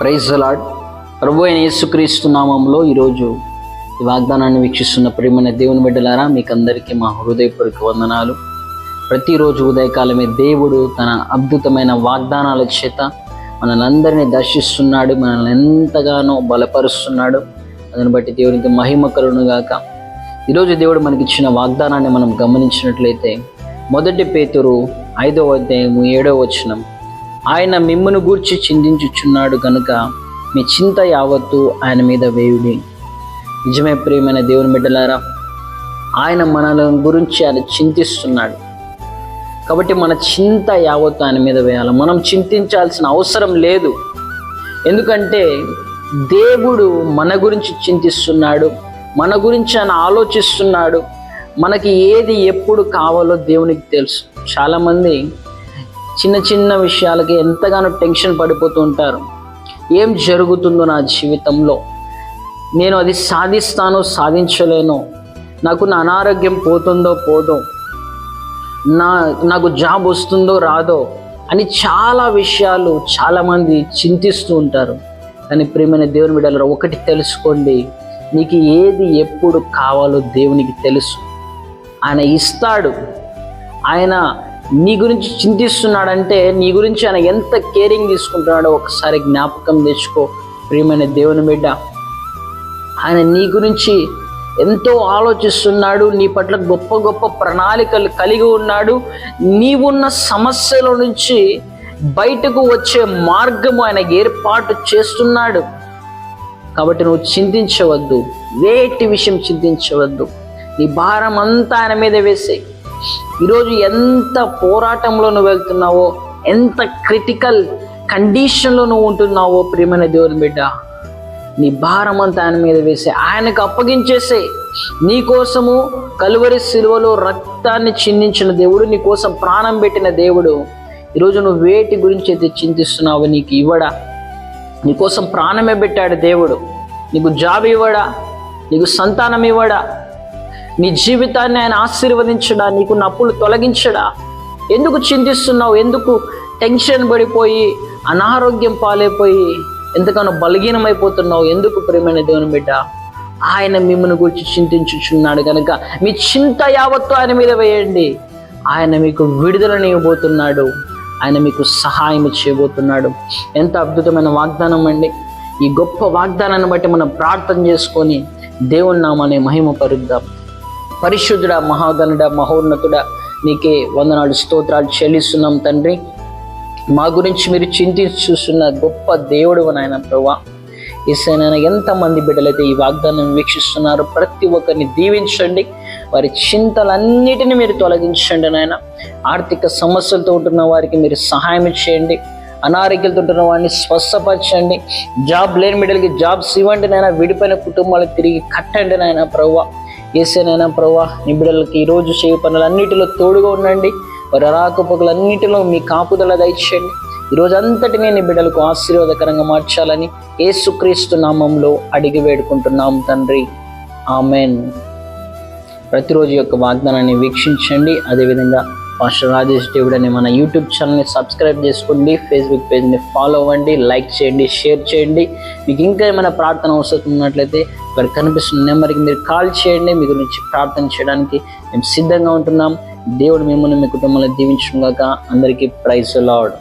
Praise lord ప్రభు అయిన యేసుక్రీస్తు నామంలో ఈరోజు ఈ వాగ్దానాన్ని వీక్షిస్తున్న ప్రేమైన దేవుని బిడ్డలారా మీకు అందరికీ మా హృదయపూర్వక వందనాలు. ప్రతిరోజు ఉదయకాలమే దేవుడు తన అద్భుతమైన వాగ్దానాల చేత మనల్ని దర్శిస్తున్నాడు మనల్ని ఎంతగానో బలపరుస్తున్నాడు. దాన్ని బట్టి దేవునికి మహిమ కలుగునుగాక ఈరోజు దేవుడు మనకి ఇచ్చిన వాగ్దానాన్ని మనం గమనించినట్లయితే మొదటి పేతురు ఐదవ అధ్యాయము ఏడవ వచనం ఆయన మిమ్మును గూర్చి చింతించుచున్నాడు కనుక మీ చింత యావత్తు ఆయన మీద వేయుడి. నిజమే ప్రియమైన దేవుని బిడ్డలారా ఆయన మనల గురించి ఆయన చింతిస్తున్నాడు. కాబట్టి మన చింత యావత్తు ఆయన మీద వేయాలి. మనం చింతించాల్సిన అవసరం లేదు. ఎందుకంటే దేవుడు మన గురించి చింతిస్తున్నాడు మన గురించి ఆయన ఆలోచిస్తున్నాడు. మనకి ఏది ఎప్పుడు కావాలో దేవునికి తెలుసు. చాలామంది చిన్న చిన్న విషయాలకి ఎంతగానో టెన్షన్ పడిపోతూ ఉంటారు. ఏం జరుగుతుందో నా జీవితంలో? నేను అది సాధిస్తానో సాధించలేనో? నాకు నా అనారోగ్యం పోతుందో పోదో? నా నాకు జాబ్ వస్తుందో రాదో? అని చాలా విషయాలు చాలామంది చింతిస్తూ ఉంటారు. కానీ ప్రియమైన దేవుని బిడ్డలు ఒకటి తెలుసుకోండి. నీకు ఏది ఎప్పుడు కావాలో దేవునికి తెలుసు. ఆయన ఇస్తాడు. ఆయన నీ గురించి చింతిస్తున్నాడంటే నీ గురించి ఆయన ఎంత కేరింగ్ తీసుకుంటున్నాడో ఒకసారి జ్ఞాపకం తెచ్చుకో ప్రియమైన దేవుని బిడ్డ. ఆయన నీ గురించి ఎంతో ఆలోచిస్తున్నాడు నీ పట్ల గొప్ప గొప్ప ప్రణాళికలు కలిగి ఉన్నాడు. నీవున్న సమస్యల నుంచి బయటకు వచ్చే మార్గము ఆయన ఏర్పాటు చేస్తున్నాడు. కాబట్టి నువ్వు చింతించవద్దు వేటి విషయం చింతించవద్దు. నీ భారం అంతా ఆయన మీద వేసేయి. ఈరోజు ఎంత పోరాటంలో నువ్వు వెళ్తున్నావో ఎంత క్రిటికల్ కండిషన్లో నువ్వు ఉంటున్నావో ప్రియమైన దేవుని బిడ్డ నీ భారం అంతా ఆయన మీద వేసే ఆయనకు అప్పగించేసే నీ కోసము కలువరి సిలువలో రక్తాన్ని చిందించిన దేవుడు నీ కోసం ప్రాణం పెట్టిన దేవుడు ఈరోజు నువ్వు వేటి గురించి అయితే చింతిస్తున్నావో నీకు ఇవ్వడా నీకోసం ప్రాణమే పెట్టాడు దేవుడు నీకు జాబ్ ఇవ్వడా నీకు సంతానం ఇవ్వడా నీ జీవితాన్ని ఆయన ఆశీర్వదించడా? నీకు నప్పులు తొలగించడా? ఎందుకు చింతిస్తున్నావు? ఎందుకు టెన్షన్ పడిపోయి అనారోగ్యం పాలైపోయి ఎంతగానో బలహీనమైపోతున్నావు? ఎందుకు ప్రేమైన దేవుని బిడ్డ? ఆయన మిమ్మల్ని గురించి చింతించుచున్నాడు కనుక మీ చింత యావత్తు ఆయన మీద వేయండి. ఆయన మీకు విడుదలని ఇవ్వబోతున్నాడు. ఆయన మీకు సహాయం చేయబోతున్నాడు. ఎంత అద్భుతమైన వాగ్దానం అండి. ఈ గొప్ప వాగ్దానాన్ని బట్టి మనం ప్రార్థన చేసుకొని దేవుని నామాన్ని మహిమ పరుద్దాం పరిశుద్ధుడ మహాగనుడ మహోన్నతుడ నీకే వందనాలు స్తోత్రాలు చెల్లిస్తున్నాం తండ్రి. మా గురించి మీరు చింతించి చూస్తున్న గొప్ప దేవుడు నాయన ప్రభా. ఈసైనా ఎంతమంది బిడ్డలైతే ఈ వాగ్దానం వీక్షిస్తున్నారు ప్రతి ఒక్కరిని దీవించండి. వారి చింతలన్నిటిని మీరు తొలగించండి నాయన. ఆర్థిక సమస్యలతో ఉంటున్న వారికి మీరు సహాయం చేయండి. అనారోగ్యాలతో ఉంటున్న వారిని స్వస్థపరచండి. జాబ్ లేని బిడ్డలకి జాబ్స్ ఇవ్వండి నాయన. విడిపోయిన కుటుంబాలకు తిరిగి కట్టండి నాయన ప్రభావ ఏసేనైనా ప్రభా నీ బిడ్డలకి ఈరోజు చేయ పనులన్నిటిలో తోడుగా ఉండండి. వారి రాకపోకలన్నిటిలో మీ కాపుదల దయచేయండి. ఈరోజు అంతటినీ నీ బిడ్డలకు ఆశీర్వాదకరంగా మార్చాలని ఏసుక్రీస్తు నామంలో అడిగి వేడుకుంటున్నాం తండ్రి. ఆమెన్. ప్రతిరోజు యొక్క వాగ్దానాన్ని వీక్షించండి. అదేవిధంగా పాస్టర్ రాజేష్ దేవుడు అని మన యూట్యూబ్ ఛానల్ని సబ్స్క్రైబ్ చేసుకోండి ఫేస్బుక్ పేజ్ని ఫాలో అవ్వండి లైక్ చేయండి షేర్ చేయండి. మీకు ఇంకా ఏమైనా ప్రార్థన అవసరం ఉన్నట్లయితే ఇక్కడ కనిపిస్తున్న నెంబర్కి మీరు కాల్ చేయండి మీ గురించి ప్రార్థన చేయడానికి మేము సిద్ధంగా ఉంటున్నాం. దేవుడు మిమ్మల్ని మీ కుటుంబంలో దీవించుగాక అందరికీ ప్రైజ్ లాడ్